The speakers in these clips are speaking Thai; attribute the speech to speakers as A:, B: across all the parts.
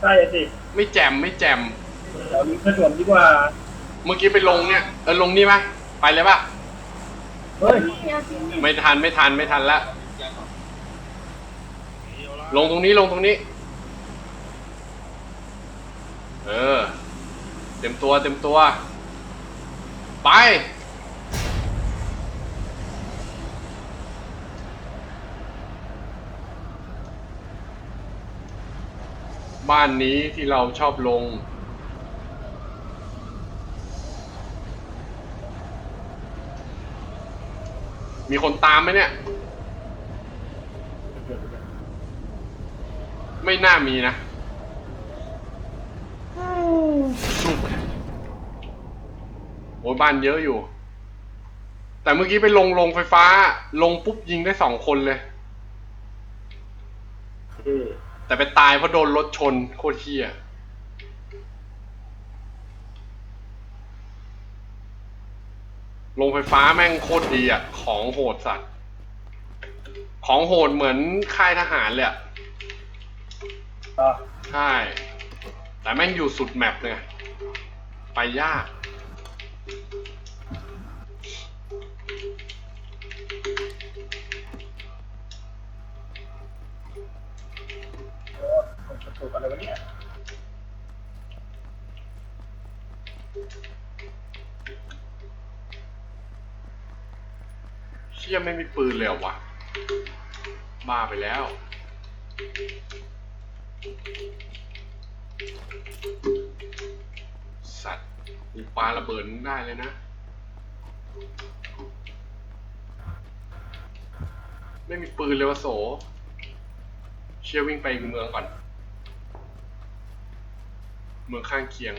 A: ใช่สิ
B: ไม่แจมไม่แจม
A: เดี๋ยวนี้ถนนดีกว่า
B: เมื่อกี้ไปลงเนี่ยเออลงนี่ไหมไปเลยป่ะ
A: เฮ้ย
B: ไม่ทันไม่ทันไม่ทันละลงตรงนี้ลงตรงนี้ เออ เต็มตัวเต็มตัว ไป บ้านนี้ที่เราชอบลง มีคนตามไหมเนี่ย ไม่น่ามีนะสุกโอ้ยบ้านเยอะอยู่ แต่เมื่อกี้ไปลงลงไฟฟ้า ลงปุ๊บยิงได้สองคนเลย แต่ไปตายเพราะโดนรถชนโคตรเฮี้ยลงไฟฟ้าแม่งโคตรดีอะ ของโหดสัตว์ ของโหดเหมือนค่ายทหารเลยอะ
A: อะ
B: ใช่ แต่แม่งอยู่สุดแมปเลย ไปยาก
A: ถูกอะไรวะเนี่ย
B: เชี่ยไม่มีปืนเลยเหรอวะบ้าไปแล้ว สัตว์มีปลาระเบิดได้เลยนะไม่มีปืนเลยวะโส เชี่ยวิ่งไปเมืองก่อน เมืองข้างเคียง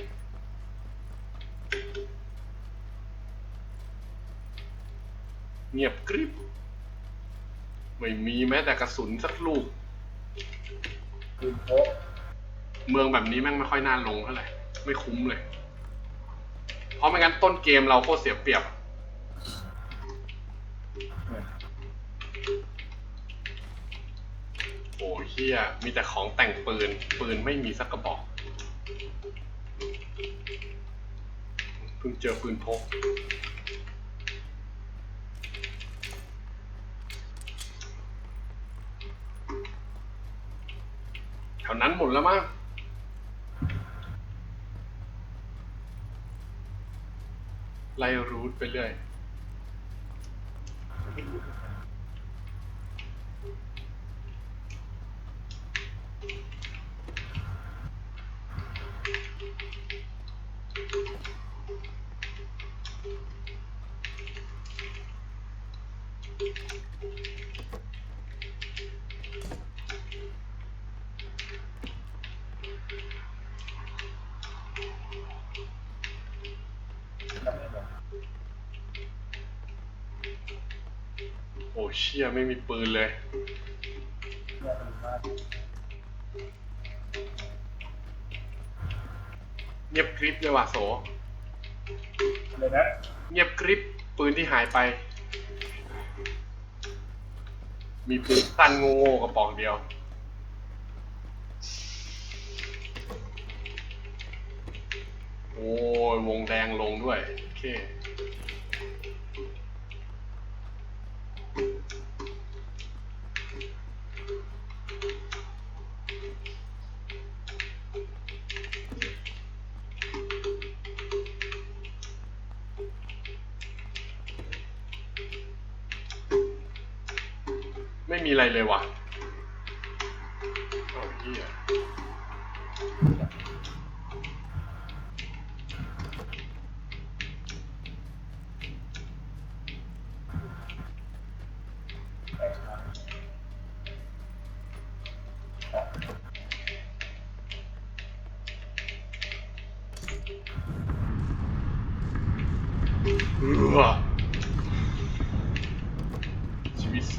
B: เงียบกริบ ไม่มีแม้แต่กระสุนสักลูก
A: ปืนโป๊ะ
B: เมืองแบบนี้แม่งไม่ค่อยน่าลงเท่าไหร่ ไม่คุ้มเลย เพราะไม่งั้นต้นเกมเราโคตรเสียเปรียบ โอ้เฮียมีแต่ของแต่งปืน ปืนไม่มีสักกระบอก เพิ่งเจอปืนพก แถวนั้นหมดแล้วมั้งไล่รูทไปเรื่อย ยไม่มีปืนเลย
A: เงี
B: ยบกริบเลยว่ะโส
A: อะไรนะ
B: เงียบกริบปืนที่หายไป มีปืนสั้นโง่ๆกระบอกเดียว โอ้ยวงแดงลงด้วย โอเค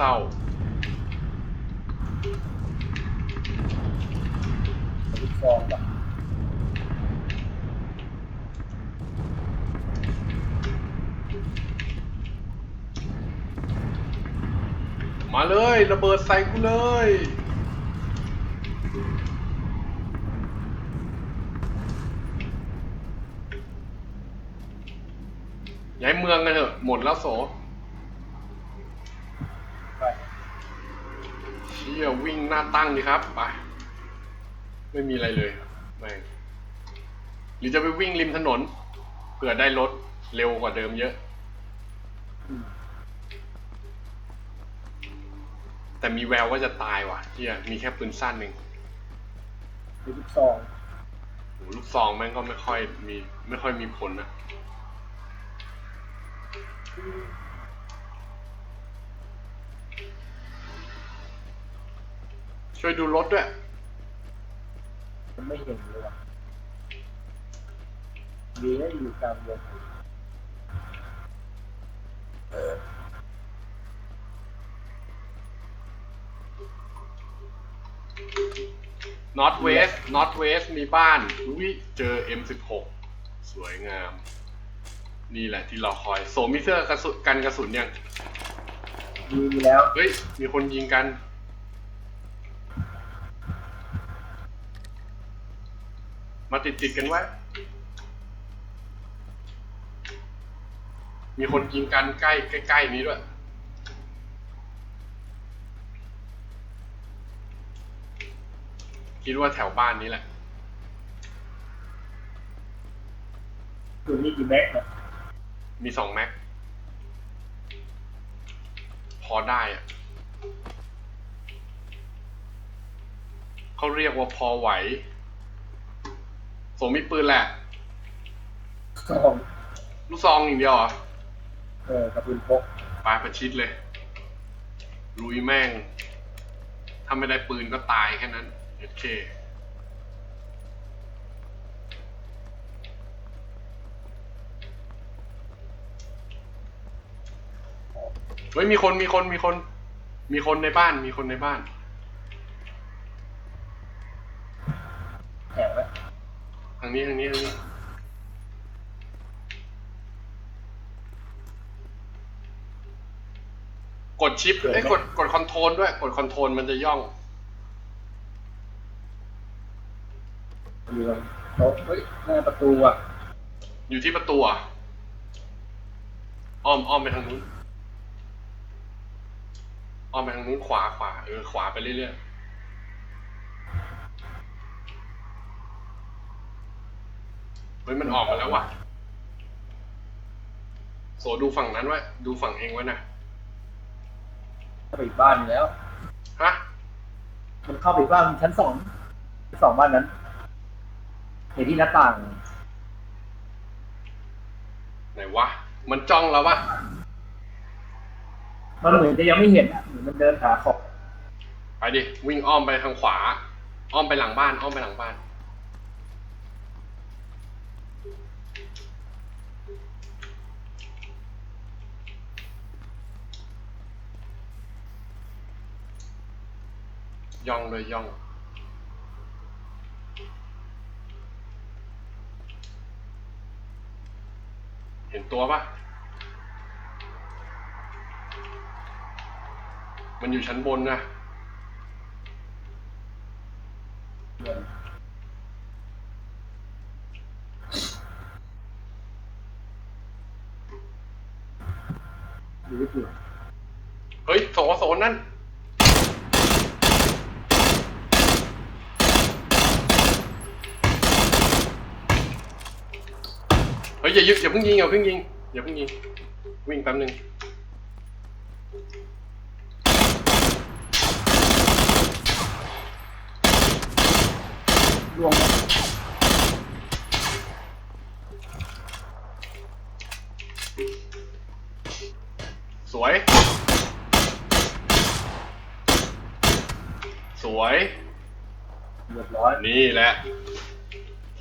B: ศร้า
A: อ
B: มาเลยระเบิดใส่กูเลยย้ายเมืองกันเถอะหมดแล้วโส เชี่ยวิ่งหน้าตั้งดีครับไปไม่มีอะไรเลยแม่งหรือจะไปวิ่งริมถนนเผื่อได้รถเร็วกว่าเดิมเยอะ
A: อืม
B: แต่มีแววว่าจะตายว่ะเฮียมีแค่ปืนสั้นหนึ่ง
A: มีลูกซอง
B: โหลูกซองแม่งก็ไม่ค่อยมี ไม่ค่อยมีผลนะ ช่วยดูรถด้วย
A: มันไม่เห็นเลยว่ะดีนะอยู่กลางวง
B: North West North West มีบ้านอุ้ยเจอ M16 สวยงาม นี่แหละที่เราคอย โสมมิเซอร์กระสุนกันกระสุนยัง
A: มีมีแล้ว
B: เฮ้ย มีคนยิงกัน มาติดติดๆกันไว้ มีคนยิงกันใกล้ใกล้ๆนี้ด้วย คิดว่าแถวบ้านนี้แหละ
A: คือนี่กี่แม็กเนี่ย
B: มีสองแม็ก พอได้อะเขาเรียกว่าพอไหวโสมมีปืนแหละ
A: ซอง
B: ลูกซองอย่างเดียวเหรอ
A: เออกระสุนพก
B: ปลายประชิดเลยลุยแม่ง ถ้าไม่ได้ปืนก็ตายแค่นั้นโอเค เฮ้ยมีคนมีคนมีคน มีคนในบ้านมีคนในบ้าน
A: แถมไว้
B: ทางนี้ทางนี้ทางนี้กดชิปไอ้ยกดกดคอนโทรลด้วย กดคอนโทรลมันจะย่อง
A: อยู่ตรงโต๊ะเฮ้ยหน้าประตูอะ
B: อยู่ที่ประตูอะอ้อมอ้อมไปทางนู้นอ้อมไปทางนู้นขวาขวาเออขวาไปเรื่อยๆ ฮ้ยมันออกมาแล้วว่ะ โสดูฝั่งนั้นไว้ ดูฝั่งเองไว้นะ
A: เข้าไปอีกบ้านอยู่แล้ว
B: ฮะ
A: มันเข้าไปอีกบ้านชั้นสองชั้นสองบ้านนั้น เห็นที่หน้าต่าง
B: ไหนวะ มันจ้องแล้วปะ
A: มันเหมือนจะยังไม่เห็นอะเหมือนมันเดินหาของ
B: ไปดิ วิ่งอ้อมไปทางขวา อ้อมไปหลังบ้าน อ้อมไปหลังบ้าน ย่องเลยย่อง เห็นตัวปะมันอยู่ชั้นบนนะ
A: อยู่ที่ตัว
B: เฮ้ยโสโสนนั่น เฮ้ย อย่ายึดอย่าเพิ่งยิงอย่าเพิ่งยิงอย่าเพิ่งยิง วิ่งแป๊บนึง
A: รวมแล้ว
B: สวย สวย
A: เรียบร้อย
B: นี่แหละ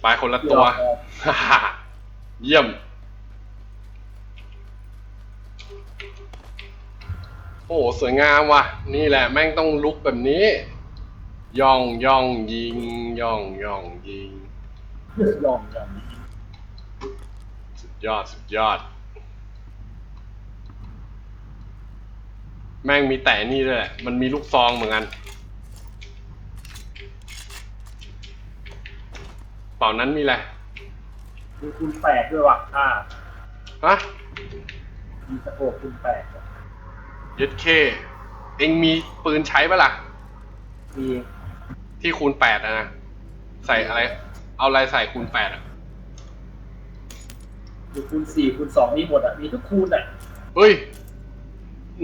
B: ไปคนละตัวเยี่ย เยี่ยม โอ้สวยงามว่ะ นี่แหละแม่งต้องลุกแบบนี้ ย่องย่องยิง ย่องย่องยิง
A: ลองกัน
B: สุดยอดสุดยอด แม่งมีแต่นี่ด้วยแหละมันมีลูกซองเหมือนกัน เป่านั้นมีอะไร
A: มีคุณแปดด้วยว่ะอ่า
B: ฮะ
A: มีสโคปคุณแปดอะ
B: ยึดเค เองมีปืนใช้ปะล่ะ
A: มี
B: ที่คูณแปดอะนะ ใส่อะไร เอาอะไรใส่คูณแปดอะ
A: อยู่คูณสี่คูณสองมีหมดอะ มีทุกคูณอะ
B: เฮ้ย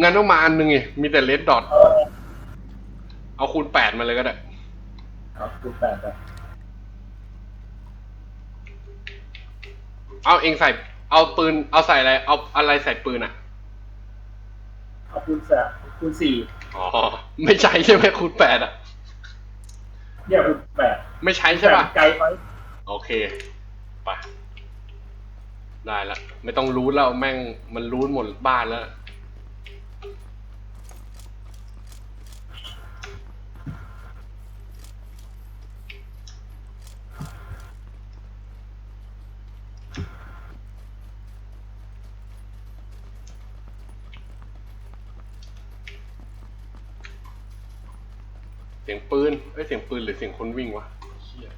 B: งั้นต้องมาอันหนึ่งไงมีแต่เลดดอท
A: เออ
B: เอาคูณแปดมาเลยก็ได้
A: ครับคูณแปดอะ
B: เอาเองใส่ เอาปืน เอาใส่อะไร เอาอะไรใส่ปืนอะ
A: เอาคูณสามคูณสี่
B: อ๋อ ไม่ใช่ใช่ไหมคูณแปดอะ
A: เนี่ยคูณแปด
B: ไม่ใช้ใช่ปะ
A: ไกลไป
B: โอเค ไป ได้ละ ไม่ต้องรู้แล้วแม่งมันรู้หมดบ้านแล้ว ปืนเอ้ยเสียงปืนหรือเสียงคนวิ่งวะเหี้ย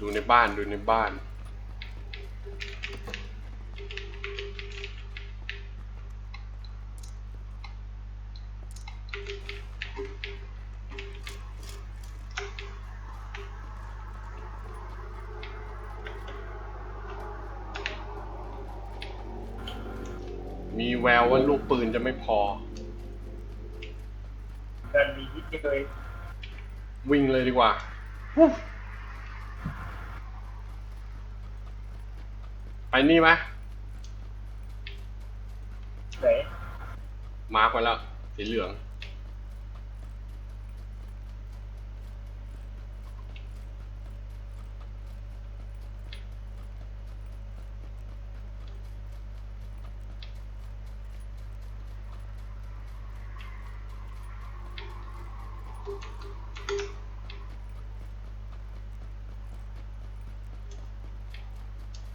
B: ดูในบ้านดูในบ้าน ววว่าลูกปืนจะไม่พอ
A: กันมีนิดเดียวเลย
B: วิ่งเลยดีกว่าไปนี่ไหม
A: ไหน
B: มาร์กไว้แล้ว สีเหลือง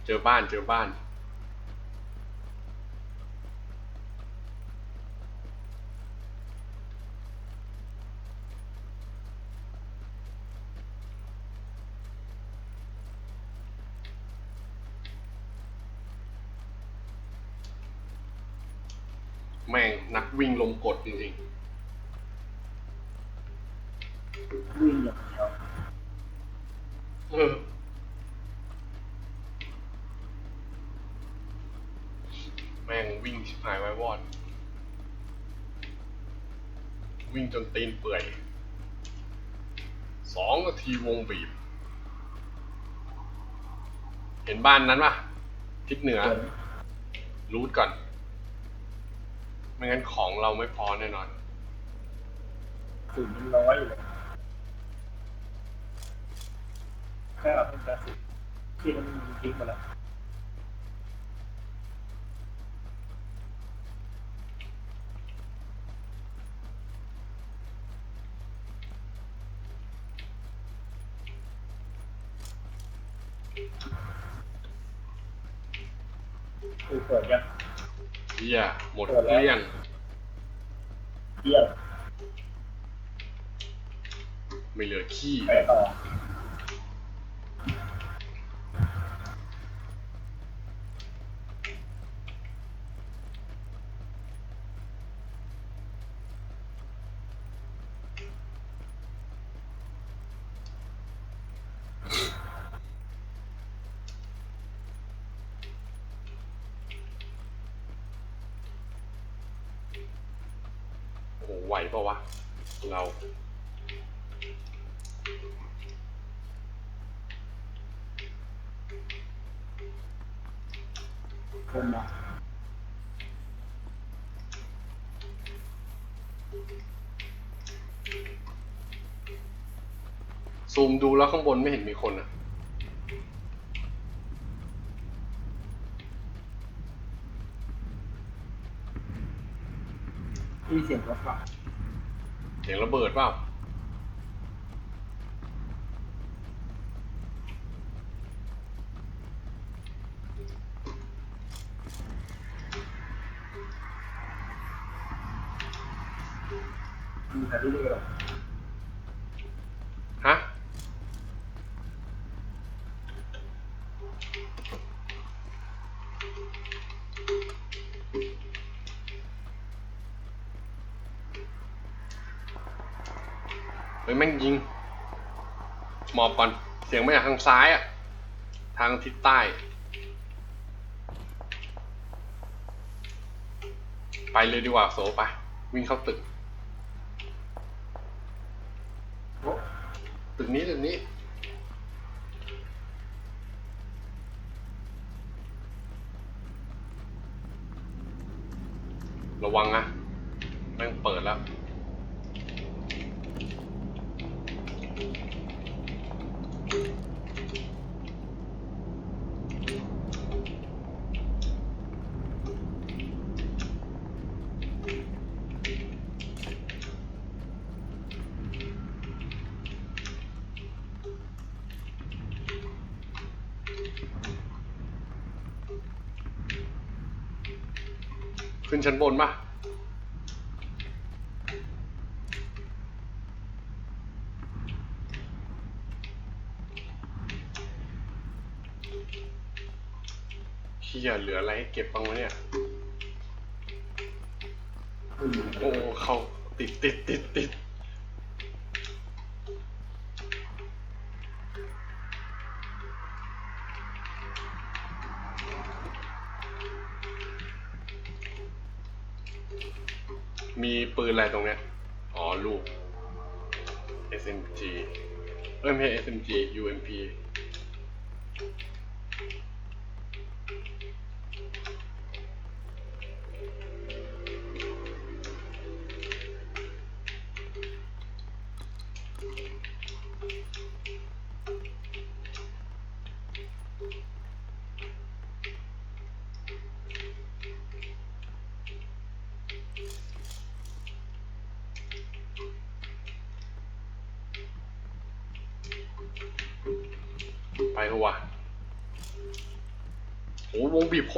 B: เจอบ้านเจอบ้าน แม่งนักวิ่งลมกดจริง
A: วิ่งอย่างเดียว
B: ๆเออ แม่งวิ่งชิบหายไว้วอด วิ่งจนตีนเปื่อยสองนาทีวงบีบ เห็นบ้านนั้นปะทิศเหนือ
A: เกิน
B: รูทก่อน ไม่งั้นของเราไม่พอแน่นอน
A: ถึงมันร้อยอยู่เลยแค่เอาเป็นกระสุนที่มันยิงทิ้งมาแล้ว คือเปิดยัง
B: เฮีย หมดเกลี้ยง
A: เที่ยว
B: ไม่เหลือขี้
A: ไปต่อ
B: โอ้โหไหวปะวะ เรา
A: คนมา
B: ซูมดูแล้วข้างบนไม่เห็นมีคนอะ
A: ที่เสียงรถไฟ
B: เสียงระเบิดเปล่า
A: ดูแผนที่นี่กันหรอก
B: หมอบก่อน เสียงมาจากทางซ้ายอะทางทิศใต้ ไปเลยดีกว่าโสไป วิ่งเข้าตึก ตึกนี้ตึกนี้ระวังนะแม่งเปิดแล้ว ขึ้นชั้นบนปะเฮียเหลืออะไรให้เก็บบ้างวะเนี่ย โอ้ เข้าติดติดติดติด ตรงเนี้ย อ๋อลูก SMG เอ้ยไม่ใช่ SMG UMP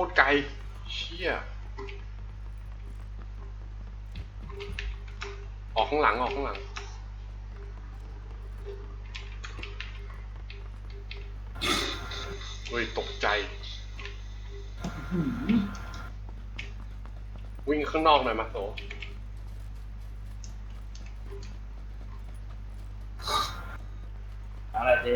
B: ตรไกล เชี่ย ออกข้างหลัง ออกข้างหลัง เฮ้ย ตกใจ วิ่งข้างนอกหน่อยมาโซ
A: อะไรเจ๊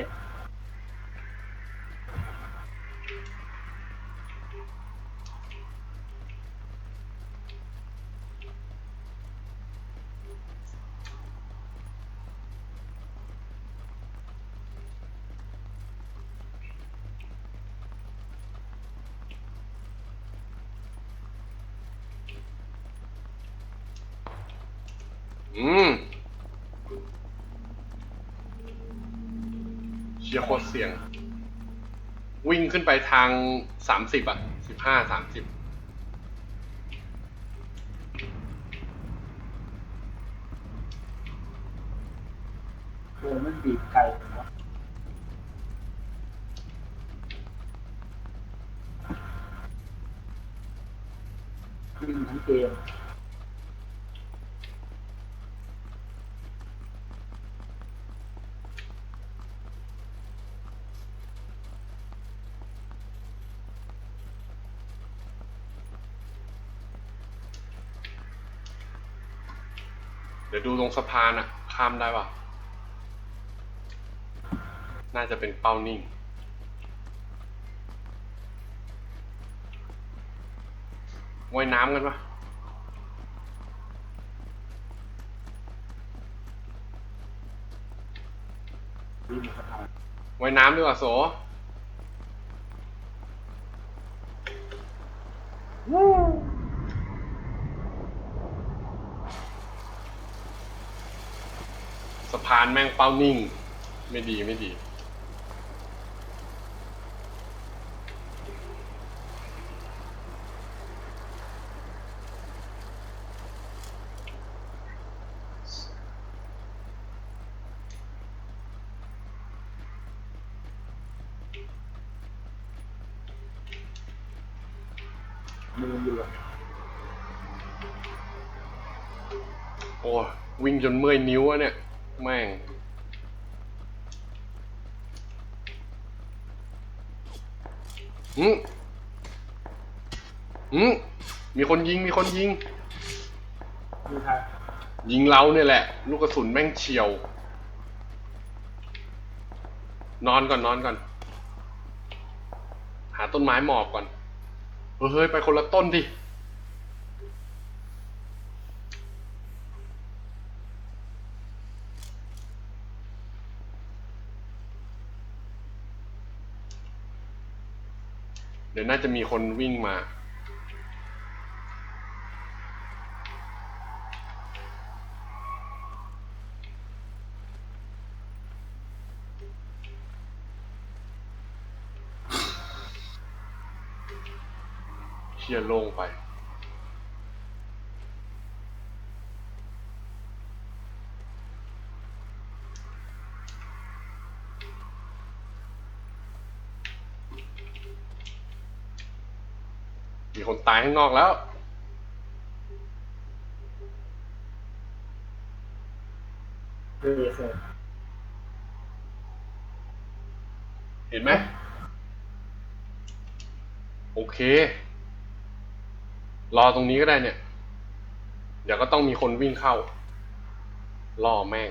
B: อืม เชียร์โคตรเสียง วิ่งขึ้นไปทางสามสิบอะสิบห้าสามสิบ
A: เออมันบีบไก่วะวิ่งทั้งเกม
B: ดูตรงสะพานอะข้ามได้ปะน่าจะเป็นเป้านิ่ง ว่ายน้ำกันปะ
A: ว่า
B: ยน้ำดีกว่าโส สะพานแม่งเป้านิ่ง ไม่ดีไม่ดี
A: มืออยู่อะ
B: โอ้วิ่งจนเมื่อยนิ้วอะเนี่ย แม่ง อืมอืมมีคนยิง มีคนยิง
A: ดูทาง
B: ยิงเราเนี่ยแหละ ลูกกระสุนแม่งเฉียว นอนก่อนนอนก่อน หาต้นไม้หมอบก่อน เฮ้ย ไปคนละต้นดิ เดี๋ยวน่าจะมีคนวิ่งมาเชี่ยโล่งไป ตายข้างนอกแล้ว
A: เรือเสร็จ
B: เห็นไหม โอเค รอตรงนี้ก็ได้เนี่ย เดี๋ยวก็ต้องมีคนวิ่งเข้า ล่อแม่ง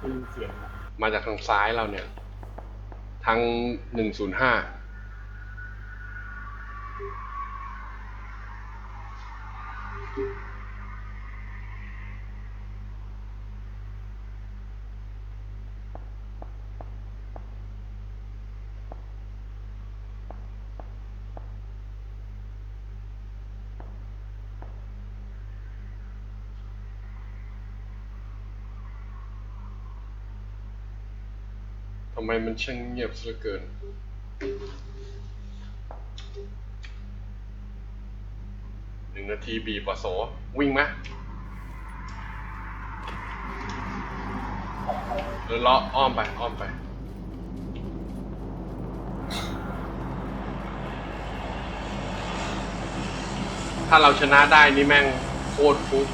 A: คือ เสียง
B: มาจากทางซ้ายเราเนี่ย ทางหนึ่งศูนย์ห้า ไมมันช่างเงียบซะเหลือเกิน หนึ่งนาทีบีบวโส วิ่งไหมหรือเลาะอ้อมไป อ้อมไป ถ้าเราชนะได้นี่แม่งโคตรฟุก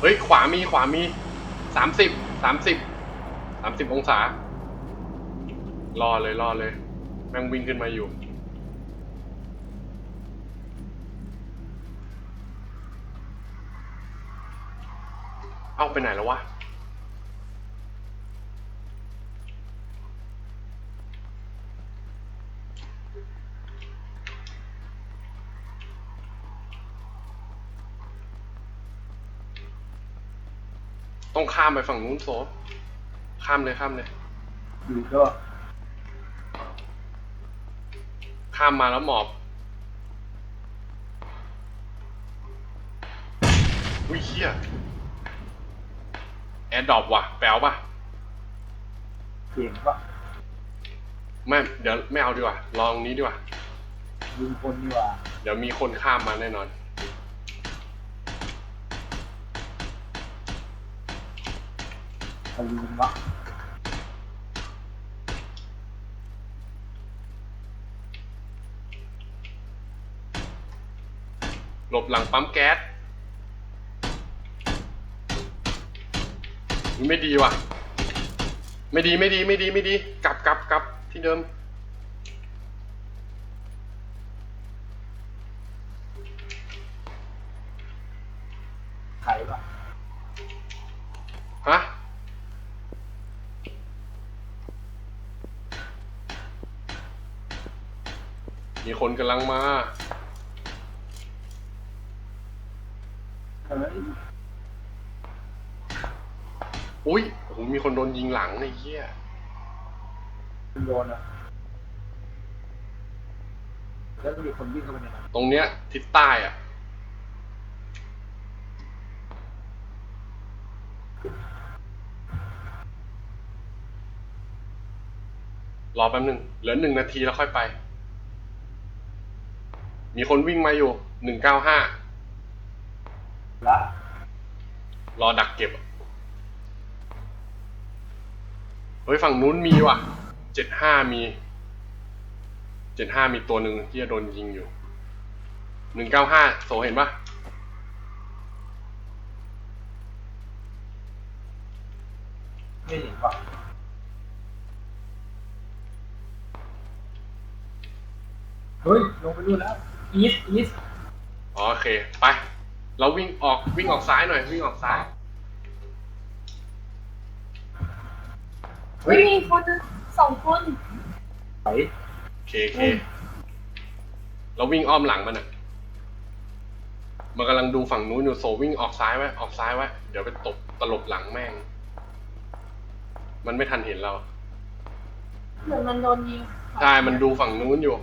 B: เฮ้ย ขวามีขวามีสามสิบสามสิบสามสิบองศา รอเลยรอเลย แม่งวิ่งขึ้นมาอยู่ เอาไปไหนแล้ววะ ต้องข้ามไปฝั่งนู้นโซข้ามเลยข้ามเลย
A: อยู่ก็
B: ข้ามมาแล้วหมอบอุ้ยเฮียแอดดอปว่ะ แปลวป่ะ
A: เสียงก็
B: ไม่เดี๋ยวไม่เอาดีกว่า ลองนี้ดีกว่า
A: ยิงคนดีกว่า
B: เดี๋ยวมีคนข้ามมาแน่นอน
A: ใครยิงวะ
B: หลบหลังปั๊มแก๊สอุ๊ยไม่ดีว่ะ ไม่ดีไม่ดีไม่ดีไม่ดี กลับกลับกลับที่เดิม
A: ใครวะ
B: ฮะมีคนกำลังมา
A: เฮ้ย
B: อุ้ยโอ้โหมีคนโดนยิงหลังไอ้เหี้ย
A: คุณโดนอะแล้วมีคนวิ่งเข้าไปในนั้น
B: ตรงเนี้ย ทิศใต้อะรอแป๊บหนึ่งเหลือหนึ่งนาทีแล้วค่อยไป มีคนวิ่งมาอยู่หนึ่งเก้าห้า
A: ละ
B: รอดักเก็บอะเฮ้ย ฝั่งนู้นมีว่ะ เจ็ดห้ามี เจ็ดห้ามีตัวหนึ่งที่จะโดนยิงอยู่ หนึ่งเก้าห้าโสเห็นปะ
A: ไม่เห็นว่ะเฮ้ย ลงไปดูแล้ว อีส อีส
B: อ๋อโอเค ไป เราวิ่งออกวิ่งออกซ้ายหน่อย วิ่งออกซ้าย
A: เฮ้
C: ไม่
A: ย
C: มีคนนะสองคน
A: ไหน
B: โอเคโอเคเราวิ่งอ้อมหลังมันอะ มันกำลังดูฝั่งนู้นอยู่โซวิ่งออกซ้ายไว้ออกซ้ายไว้เดี๋ยวไปตบตลบหลังแม่ง มันไม่ทันเห็นเรา
C: เหมือนมันโดนยิง
B: ใช่มันดูฝั่งนู้นอยู่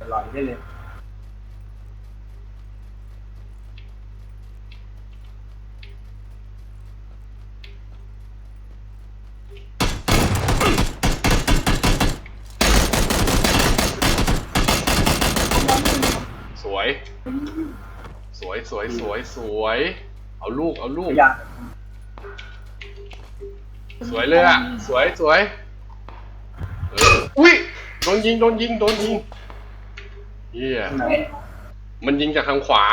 A: อร่อยได้เลย
C: แล้วยิง
B: สวย สวยสวยสวยสวย เอาลูกเอาลู
A: ข
B: ก
A: ยะ
B: สวยเลยอะ สวยสวยเอออุ้ยโดนยิงโดนยิงโดนยิงเฮีย
A: ไหน
B: มันยิงจากทางขวา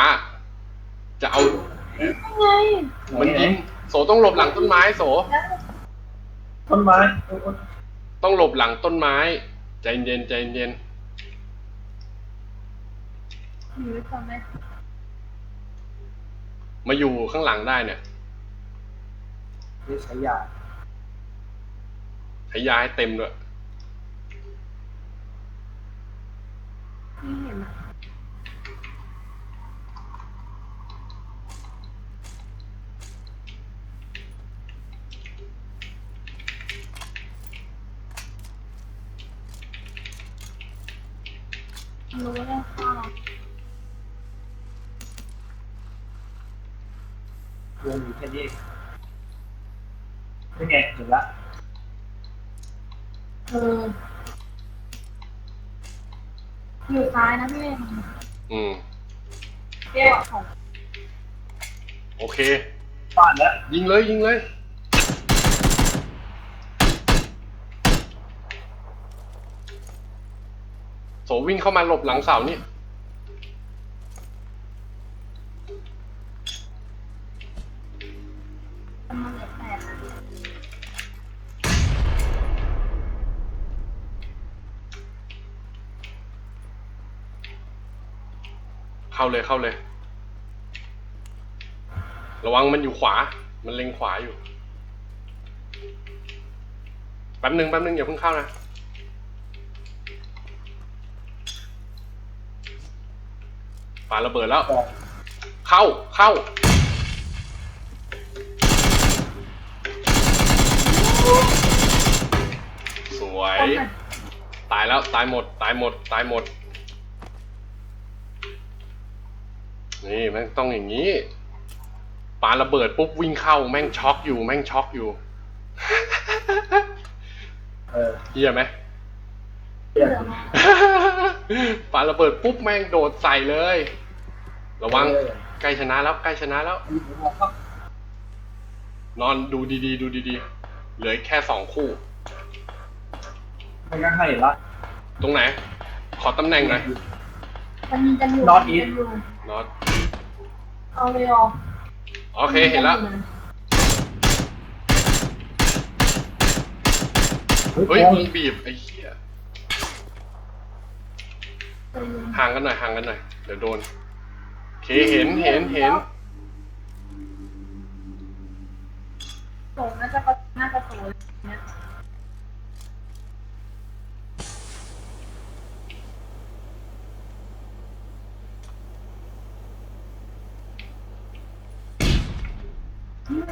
B: จะเอา
C: ยังไง
B: มันยิง โสต้องหลบหลังต้นไม้โส
C: แล้ว
A: ต้นไม้โอ้โห
B: ต้องหลบหลังต้นไม้ ใจเย็นใจเย็น
C: อยู่ด้วยกันไหม
B: มาอยู่ข้างหลังได้เนี่ย
A: นี่ใช้ยา
B: ให้ยาให้เต็มด้วย
C: ไม่เห็นอะรู้แล้วค่ะ
A: วมอยู่แค่นี้เองนี่ไงเห็นละ
C: เอออยู่ซ้ายนะพี่เมย์
B: อืม
C: เรียกของ
B: โอเค
A: บ้านแล้ว
B: ยิงเลยยิงเลย โสวิ่งเข้ามาหลบหลังเสานี่ เข้าเลยเข้าเลย ระวังมันอยู่ขวา มันเล็งขวาอยู่ แป๊บหนึ่งแป๊บหนึ่งอย่าเพิ่งเข้านะปาระเบิดแล้ว
A: ต่อ
B: เข้าเข้า สวย ตายแล้วตายหมด ตายหมด ตายหมด นี่แม่งต้องอย่างนี้ปาระเบิดปุ๊บวิ่งเข้าแม่งช็อกอยู่ แม่งช็อกอยู่
A: เออ
B: เฮียไหม
A: เรียก
C: เหลือมา
B: ปาระเบิดปุ๊บแม่งโดดใส่เลย ระวัง
A: เออ
B: ใกล้ชนะแล้วใกล้ชนะแล้ว
A: มีหัวก็
B: นอนดูดีๆ ดูดีๆ เหลือแค่สองคู่
A: ไม่งั้นให้เห็นละ
B: ตรงไหน ขอตำแหน่งหน่อย
C: มันยิงกันอยู่
A: North
C: ยิงกันอยู่
B: นอต
C: เอาเลยเหรอ
B: โอเคเห็นแล้ว
A: เฮ้ย
B: เฮ้ย
A: โอ้
B: มึ
A: ย
B: งบีบไอ้เหี้ย
C: เออ
B: ห่างกันหน่อยห่างกันหน่อยเดี๋ยวโดนโอเคเห็นเห็นเห็น
C: ส่งน่าจะก็น่าจะสวยเนี่ย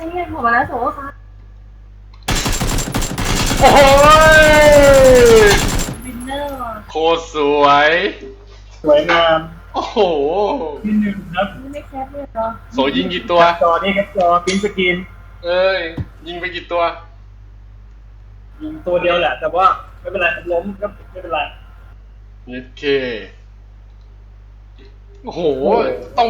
C: นี่ไงผมมาแล้วโซ่ค่ะ
B: โอ้ย
C: วินเนอร์ว่ะ
B: โคตรสวย
A: สวยงาม
B: โอ้โห
A: ที่หนึ่งครับ
C: นี่ไม่แคปเลยเหรอ
B: โสยิงกี่ตัว
A: จอนี่ครับจอพิมพ์สกรีน
B: เอ้ย ยิงไปกี่ตัว
A: ยิงตัวเดียวแหละ แต่ว่าไม่เป็นไรล้มก็ไม่เป็นไร
B: เย็ดเค โอ้โห ต้องไป